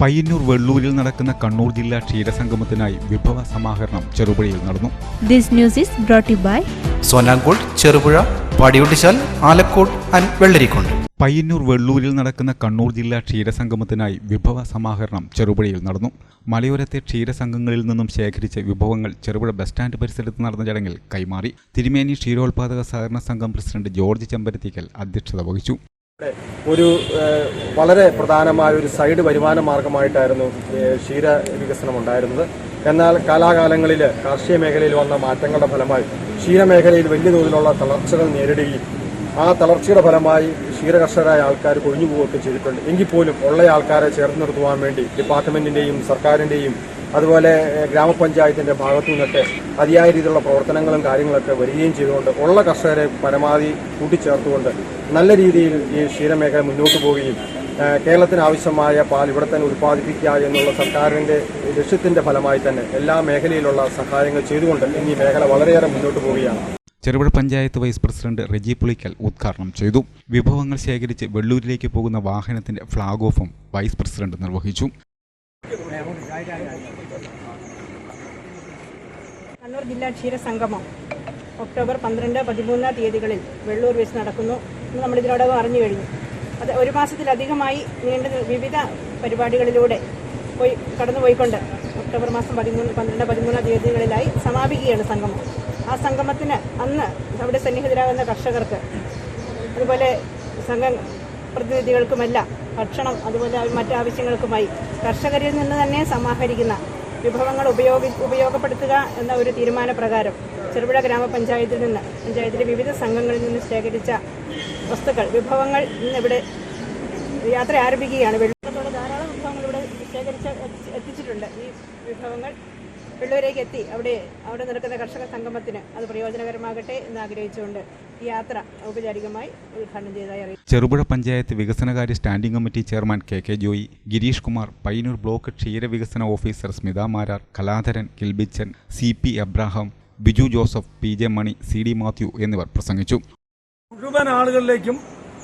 പയ്യന്നൂർ വെള്ളൂരിൽ നടക്കുന്ന കണ്ണൂർ ജില്ലാ ക്ഷീരസംഗമത്തിനായി വിഭവ സമാഹരണം ചെറുപുഴയിൽ നടന്നു. This news is brought to you by Sonankode Cherupuzha Padiyottuchal Alakode and Payyanur വെള്ളൂരിൽ നടക്കുന്ന കണ്ണൂർ ജില്ലാ ക്ഷീരസംഗമത്തിനായി വിഭവ സമാഹരണം ചെറുപുഴയിൽ നടന്നു. മലയോരത്തെ ക്ഷീരസംഘങ്ങളിൽ നിന്നും ശേഖരിച്ച വിഭവങ്ങൾ ചെറുപുഴ ബസ് സ്റ്റാൻഡ് പരിസരത്ത് നടന്ന ചടങ്ങിൽ കൈമാറി. തിരുമേനി ക്ഷീരോത്പാദക സഹകരണ സംഘം പ്രസിഡന്റ് ജോർജ് ചെമ്പരത്തിക്കൽ അധ്യക്ഷത വഹിച്ചു. ഒരു വളരെ പ്രധാനമായ ഒരു സൈഡ് വരുമാന മാർഗമായിട്ടായിരുന്നു ക്ഷീര വികസനം ഉണ്ടായിരുന്നത് എന്നാൽ കാലാകാലങ്ങളിൽ കാർഷിക മേഖലയിൽ വന്ന മാറ്റങ്ങളുടെ ഫലമായി ക്ഷീരമേഖലയിൽ വലിയ തോതിലുള്ള തളർച്ചകൾ നേരിടുകയും ആ തളർച്ചയുടെ ഫലമായി ക്ഷീരകർഷകരായ ആൾക്കാർ കൊഴിഞ്ഞു പോവുകയൊക്കെ ചെയ്തിട്ടുണ്ട്. എങ്കിൽ പോലും ഉള്ള ആൾക്കാരെ ചേർത്ത് നിർത്തുവാൻ വേണ്ടി ഡിപ്പാർട്ട്മെന്റിന്റെയും സർക്കാരിന്റെയും അതുപോലെ ഗ്രാമപഞ്ചായത്തിന്റെ ഭാഗത്തു നിന്നൊക്കെ അതിയായ രീതിയിലുള്ള പ്രവർത്തനങ്ങളും കാര്യങ്ങളൊക്കെ വരികയും ചെയ്തുകൊണ്ട് ഉള്ള കർഷകരെ പരമാവധി കൂട്ടിച്ചേർത്തുകൊണ്ട് നല്ല രീതിയിൽ ഈ ക്ഷീരമേഖല മുന്നോട്ട് പോവുകയും കേരളത്തിന് ആവശ്യമായ പാൽ ഇവിടെ തന്നെ ഉൽപ്പാദിപ്പിക്കുക എന്നുള്ള സർക്കാരിന്റെ ലക്ഷ്യത്തിന്റെ ഫലമായി തന്നെ എല്ലാ മേഖലയിലുള്ള സഹായങ്ങൾ ചെയ്തുകൊണ്ട് ഇന്ന് ഈ മേഖല വളരെയേറെ മുന്നോട്ട് പോവുകയാണ്. ചെറുപുഴ പഞ്ചായത്ത് വൈസ് പ്രസിഡന്റ് റെജി പുളിക്കൽ ഉദ്ഘാടനം ചെയ്തു. വിഭവങ്ങൾ ശേഖരിച്ച് വെള്ളൂരിലേക്ക് പോകുന്ന വാഹനത്തിന്റെ ഫ്ളാഗ് ഓഫും വൈസ് പ്രസിഡന്റ് നിർവഹിച്ചു. കണ്ണൂർ ജില്ലാ ക്ഷീരസംഗമം ഒക്ടോബർ പന്ത്രണ്ട് പതിമൂന്ന് തീയതികളിൽ വെള്ളൂർ വെച്ച് നടക്കുന്നു. എന്ന് നമ്മൾ ഇതിനോടകം അറിഞ്ഞു കഴിഞ്ഞു. അത് ഒരു മാസത്തിലധികമായി നീണ്ട വിവിധ പരിപാടികളിലൂടെ പോയി കടന്നുപോയിക്കൊണ്ട് ഒക്ടോബർ മാസം പതിമൂന്ന് പന്ത്രണ്ട് പതിമൂന്ന് തീയതികളിലായി സമാപിക്കുകയാണ് സംഗമം. ആ സംഗമത്തിന് അന്ന് അവിടെ സന്നിഹിതരാകുന്ന കർഷകർക്ക് അതുപോലെ സംഘ പ്രതിനിധികൾക്കുമെല്ലാം ഭക്ഷണം അതുപോലെ മറ്റാവശ്യങ്ങൾക്കുമായി കർഷകരിൽ നിന്ന് തന്നെ സമാഹരിക്കുന്ന വിഭവങ്ങൾ ഉപയോഗി ഉപയോഗപ്പെടുത്തുക എന്ന ഒരു തീരുമാനപ്രകാരം ചെറുപുഴ ഗ്രാമപഞ്ചായത്തിൽ നിന്ന് പഞ്ചായത്തിലെ വിവിധ സംഘങ്ങളിൽ നിന്ന് ശേഖരിച്ച വസ്തുക്കൾ വിഭവങ്ങൾ ഇന്നിവിടെ യാത്ര ആരംഭിക്കുകയാണ്. വെള്ളത്തോടെ ധാരാളം വിഭവങ്ങൾ ഇവിടെ ശേഖരിച്ച് എത്തിച്ചിട്ടുണ്ട്. ഈ വിഭവങ്ങൾ വെള്ളൂരേക്ക് എത്തി. അവിടെ അവിടെ നടക്കുന്ന കർഷക സംഗമത്തിന് അത് പ്രയോജനകരമാകട്ടെ എന്ന് ആഗ്രഹിച്ചുകൊണ്ട് ഈ യാത്ര ഔപചാരികമായി ഉദ്ഘാടനം ചെയ്തതായി അറിയിച്ചു. ചെറുപുഴ പഞ്ചായത്ത് വികസനകാര്യ standing committee chairman K K Joy Girish Kumar Payyanur block ക്ഷീരവികസന officer Smitha Marar Kaladharan കിൽബിച്ചൻ C P Abraham Biju Joseph P J Mani C D Mathew എന്നിവർ പ്രസംഗിച്ചു. മുഴുവൻ ആളുകളിലേക്കും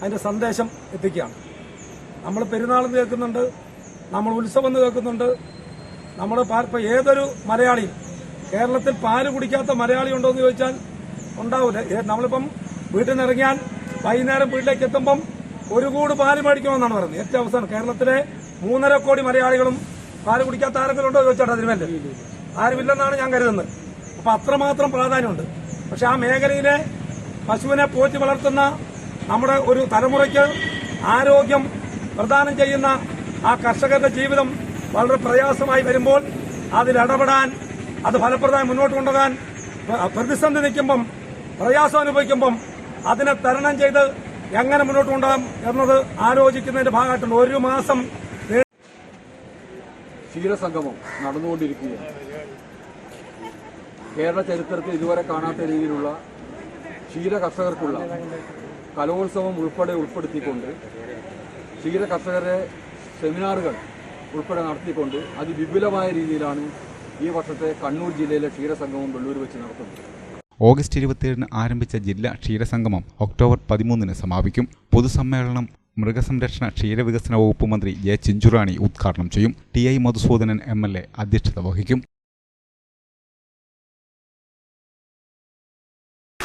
അതിന്റെ സന്ദേശം എത്തിക്കുകയാണ്. നമ്മൾ പെരുന്നാൾ കേൾക്കുന്നുണ്ട് നമ്മൾ ഉത്സവം എന്ന് കേൾക്കുന്നുണ്ട് നമ്മുടെ പാർപ്പ ഏതൊരു മലയാളിയും കേരളത്തിൽ പാൽ കുടിക്കാത്ത മലയാളി ഉണ്ടോ എന്ന് ചോദിച്ചാൽ ഉണ്ടാവില്ല. നമ്മളിപ്പം വീട്ടിൽ നിന്ന് ഇറങ്ങിയാൽ വൈകുന്നേരം വീട്ടിലേക്ക് എത്തുമ്പം ഒരു കൂട് പാൽ മേടിക്കണമെന്നാണ് പറയുന്നത്. ഏറ്റവും അവസാനം കേരളത്തിലെ മൂന്നര കോടി മലയാളികളും പാൽ കുടിക്കാത്ത ആരെങ്കിലും ഉണ്ടോ ചോദിച്ചാൽ വേണ്ടി ആരുമില്ലെന്നാണ് ഞാൻ കരുതുന്നത്. അപ്പൊ അത്രമാത്രം പ്രാധാന്യമുണ്ട്. പക്ഷെ ആ മേഖലയിലെ പശുവിനെ പോറ്റി വളർത്തുന്ന നമ്മുടെ ഒരു തലമുറയ്ക്ക് ആരോഗ്യം പ്രദാനം ചെയ്യുന്ന ആ കർഷകരുടെ ജീവിതം വളരെ പ്രയാസമായി വരുമ്പോൾ അതിൽ ഇടപെടാൻ അത് ഫലപ്രദമായി മുന്നോട്ട് കൊണ്ടുപോകാൻ പ്ര- പ്രതിസന്ധി നിൽക്കുമ്പം പ്രയാസം അനുഭവിക്കുമ്പം അതിനെ തരണം ചെയ്ത് എങ്ങനെ മുന്നോട്ട് കൊണ്ടുപോകാം എന്നത് ആലോചിക്കുന്നതിന്റെ ഭാഗമായിട്ടുണ്ട് ഒരു മാസം ക്ഷീരസംഗമം നടന്നുകൊണ്ടിരിക്കുകയാണ്. കേരള ചരിത്രത്തിൽ ഇതുവരെ കാണാത്ത രീതിയിലുള്ള ക്ഷീര കർഷകർക്കുള്ള കലോത്സവം ഉൾപ്പെടെ ഉൾപ്പെടുത്തിക്കൊണ്ട് ക്ഷീര കർഷകരെ സെമിനാറുകൾ ഉൾപ്പെടെ നടത്തിക്കൊണ്ട് അതിവിപുലമായ രീതിയിലാണ് ഈ വർഷത്തെ കണ്ണൂർ ജില്ലയിലെ ക്ഷീരസംഗമം വെള്ളൂർ വെച്ച് നടത്തുന്നത്. ഓഗസ്റ്റ് ഇരുപത്തിയേഴിന് ആരംഭിച്ച ജില്ലാ ക്ഷീരസംഗമം ഒക്ടോബർ പതിമൂന്നിന് സമാപിക്കും. പൊതുസമ്മേളനം മൃഗസംരക്ഷണ ക്ഷീരവികസന വകുപ്പ് മന്ത്രി ജെ ചിഞ്ചുറാണി ഉദ്ഘാടനം ചെയ്യും. T I Madhusoodanan M L A അധ്യക്ഷത വഹിക്കും.